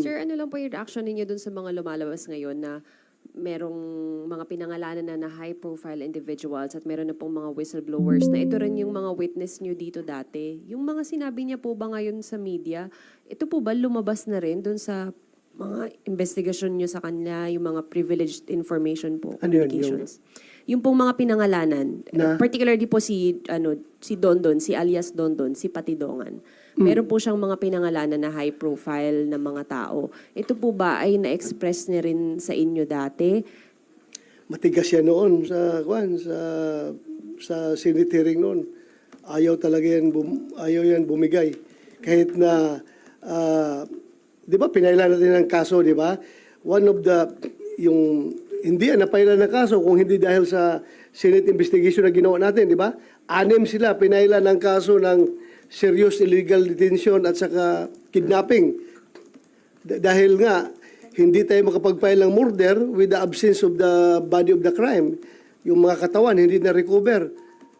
Sir, ano lang po yung reaction ninyo dun sa mga lumalabas ngayon na merong mga pinangalanan na na high-profile individuals at meron na pong mga whistleblowers na ito rin yung mga witness nyo dito dati. Yung mga sinabi niya po ba ngayon sa media, ito po ba lumabas na rin dun sa mga investigasyon nyo sa kanila, yung mga privileged information po, Ano yun, communications? Yung pong mga pinangalanan, Na? particularly po si ano si Dondon, si alias Dondon, si Patidongan. Meron po siyang mga pinangalanan na high profile na mga tao. Ito po ba ay na-express niya rin sa inyo dati? Matigas yan noon sa kwan sa sa Senate hearing noon. Ayaw talaga yan bum, ayaw yan bumigay. Kahit na ah, 'di ba pinailan natin ng kaso, 'di ba? One of the yung hindi yan napailan ng kaso kung hindi dahil sa Senate investigation na ginawa natin, di ba? Anim sila pinailan ng kaso ng serious illegal detention at saka kidnapping. D- dahil nga, hindi tayo makapag-file ng murder with the absence of the body of the crime. Yung mga katawan, hindi na-recover.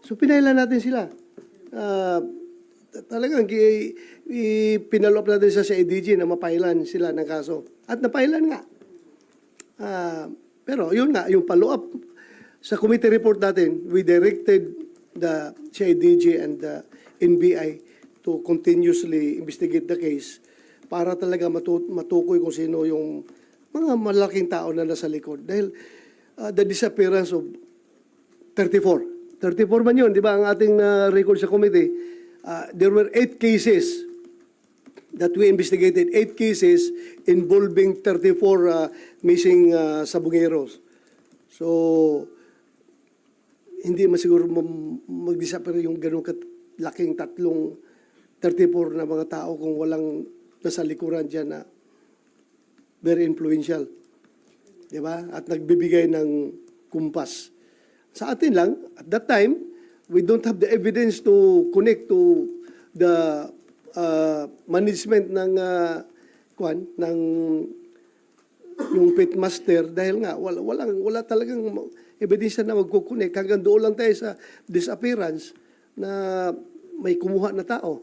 So, pinailan natin sila. T- talagang pinalop natin sa CIDG na mapailan sila ng kaso. At napailan nga. Ah, pero yun nga, yung follow-up sa committee report natin, we directed the CIDG and the NBI to continuously investigate the case para talaga matu- matukoy kung sino yung mga malaking tao na nasa likod. Dahil ah, the disappearance of 34. 34 man yun, di ba, ang ating ah, record sa committee. Ah, there were eight cases that we investigated, eight cases involving 34 uh, missing uh, sabungeros. So, hindi masiguro mag-disappear yung ganun laking tatlong 34 na mga tao kung walang nasa likuran dyan na very influential. Di ba? At nagbibigay ng kumpas. Sa atin lang, at that time, we don't have the evidence to connect to the uh, management ng uh, kwan ng yung pitmaster dahil nga wala walang wala talagang ebidensya na magkukunik hanggang doon lang tayo sa disappearance na may kumuha na tao.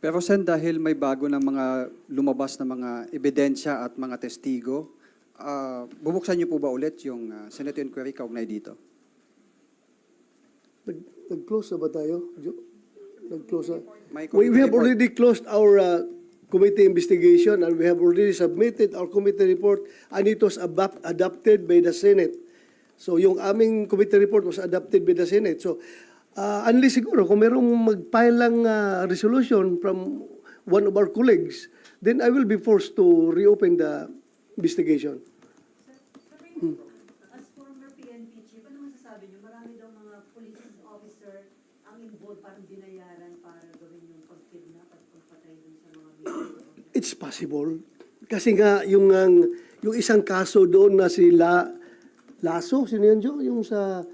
Pero Sen, dahil may bago ng mga lumabas na mga ebidensya at mga testigo, ah, bubuksan niyo po ba ulit yung ah, Senate inquiry kaugnay dito? Nag, nag-close na ba tayo? Nag-close We, we have already closed our uh, committee investigation and we have already submitted our committee report and it was adopted by the Senate. So yung aming committee report was adopted by the Senate. So uh, unless siguro kung merong mag-file lang uh, resolution from one of our colleagues, then I will be forced to reopen the investigation. As former PNP chief, ano masasabi niyo? Marami daw mga police officer ang parang binayaran para gawin yung pag-kidnap at pagpatay dun sa mga victims. It's possible. Kasi nga, yung, ang- yung isang kaso doon na si La, Laso, sino yun, Jo? Yung sa,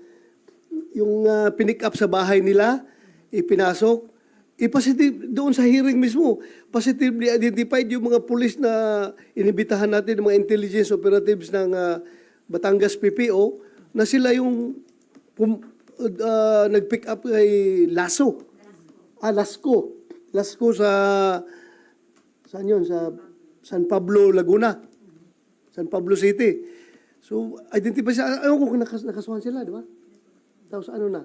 yung uh, pinick up sa bahay nila, ipinasok, ipositive doon sa hearing mismo, positively identified yung mga pulis na inibitahan natin, mga intelligence operatives ng ah, Batangas PPO, na sila yung pum, uh, nag-pick up kay Laso. Ah, Lasco. Lasco sa Saan yun? Sa San Pablo, Laguna. San Pablo City. So, identify siya. Ayaw ko kung nakas nakasuhan sila, di ba? Tapos ano na?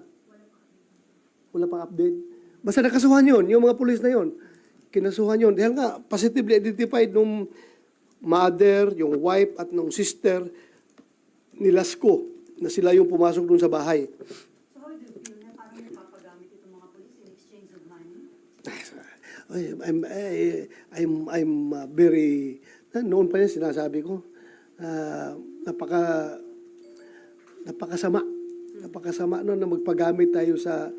Wala pang update. Basta nakasuhan yun, yung mga pulis na yun. Kinasuhan yun. Dahil nga, positively identified nung mother, yung wife, at nung sister ni Lasco na sila yung pumasok dun sa bahay. So how do you feel na paano napapagamit itong mga police in exchange of money? Ay, I'm, I- I'm, I'm uh, very, noon pa yan sinasabi ko, ah, napaka, napakasama. Napakasama no na magpagamit tayo sa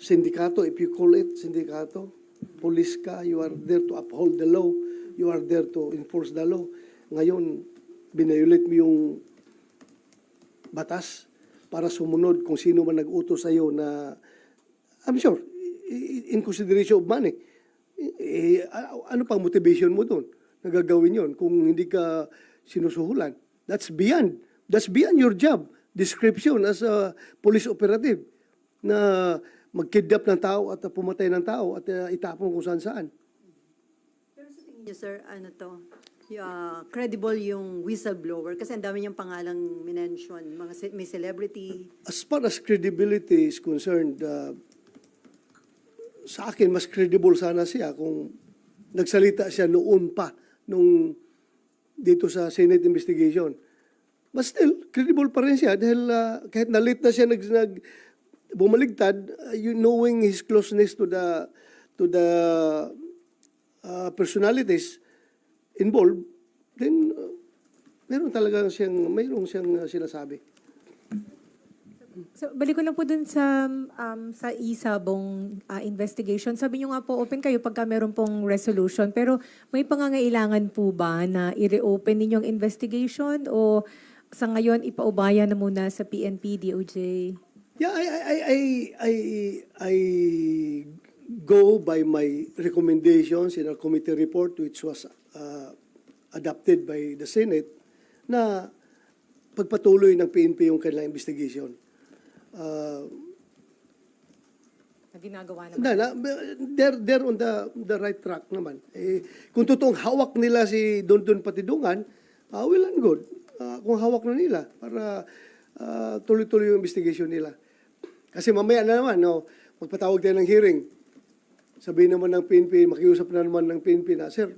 sindikato, if you call it sindikato. Police ka, you are there to uphold the law. You are there to enforce the law. Ngayon, binayulit mo yung batas para sumunod kung sino man nag-utos sa'yo na, I'm sure, in consideration of money, eh, a- ano pang motivation mo doon na gagawin yon kung hindi ka sinusuhulan? That's beyond. That's beyond your job description as a police operative na magkidnap ng tao at pumatay ng tao at uh, itapon kung saan saan. Pero sa tingin Yes, sir, ano to, ah, credible yung whistleblower kasi ang dami niyang pangalang minention, mga ce- may celebrity. As far as credibility is concerned, uh, sa akin, mas credible sana siya kung nagsalita siya noon pa, nung dito sa Senate investigation. But still, credible pa rin siya dahil uh, kahit na late na siya nag, nag bumaligtad, uh, you knowing his closeness to the to the uh, personalities involved, then uh, meron talaga siyang mayroong siyang uh, sinasabi. So, balik ko lang po dun sa um, sa isabong ah, investigation. Sabi niyo nga po, open kayo pagka meron pong resolution. Pero may pangangailangan po ba na i-reopen ninyong investigation o sa ngayon ipaubaya na muna sa PNP, DOJ? Yeah, I, I, I, I, I, I go by my recommendations in our committee report which was uh, adopted by the Senate na pagpatuloy ng PNP yung kanilang investigation. Uh, Na ginagawa naman. na, na, they're, they're on the, the right track naman. Eh, kung totoong hawak nila si Don Don Patidungan, uh, well and good. Ah, kung hawak na nila para ah, tuloy-tuloy yung investigation nila. Kasi mamaya na naman, no, magpatawag tayo ng hearing. Sabihin naman ng PNP, makiusap na naman ng PNP na, Sir,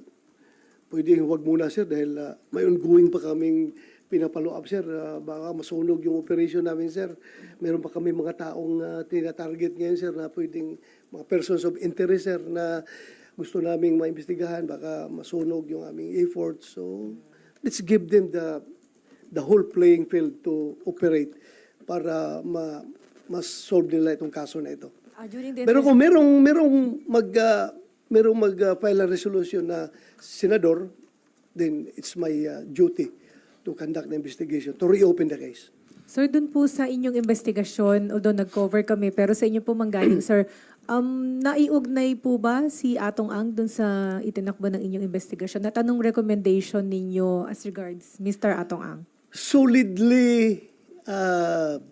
pwede huwag muna sir dahil ah, may ongoing pa kaming pinapalo up sir. Ah, baka masunog yung operation namin sir. Meron pa kami mga taong uh, tina-target ngayon sir na pwedeng mga persons of interest sir na gusto naming maimbestigahan. Baka masunog yung aming efforts. So let's give them the the whole playing field to operate para ma mas solve nila itong kaso na ito. Ah, Pero kung merong merong mag uh, merong mag uh, file a resolution na senador, then it's my uh, duty to conduct the investigation, to reopen the case. Sir, dun po sa inyong investigasyon, although nag-cover kami, pero sa inyo po manggaling, sir, um, naiugnay po ba si Atong Ang dun sa itinakbo ng inyong investigasyon? At anong recommendation ninyo as regards Mr. Atong Ang? Solidly uh,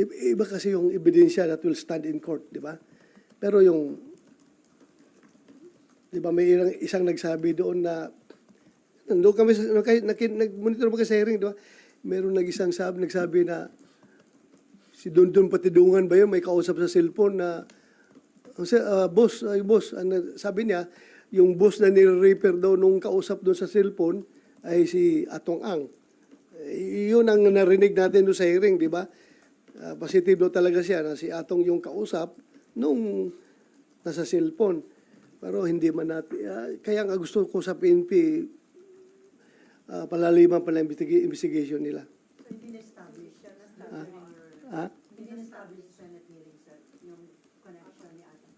iba kasi yung ebidensya that will stand in court, di ba? Pero yung di ba may ilang, isang nagsabi doon na nandun kami nag-monitor mo kasi sa hearing, di ba? Meron nag-isang sabi, nagsabi na si Don Don Patidungan ba yun, may kausap sa cellphone na ah, boss, ay boss, ano, sabi niya, yung boss na nire-repair daw nung kausap doon sa cellphone ay si Atong Ang. Eh, yun ang narinig natin doon sa hearing, di ba? Ah, positive daw talaga siya na si Atong yung kausap nung nasa cellphone. Pero hindi man natin, ah, kaya nga gusto ko sa PNP, ah, palaliman pa ng investiga- investigation nila. So, hindi na-establish siya, during your, Ha? hindi na-establish sa Senate hearing, sir, yung connection ni Adam.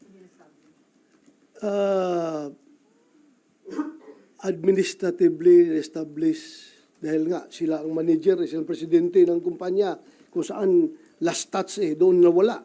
Hindi na-establish. uh, administratively established dahil nga sila ang manager, sila ang presidente ng kumpanya kung saan last touch eh, doon nawala.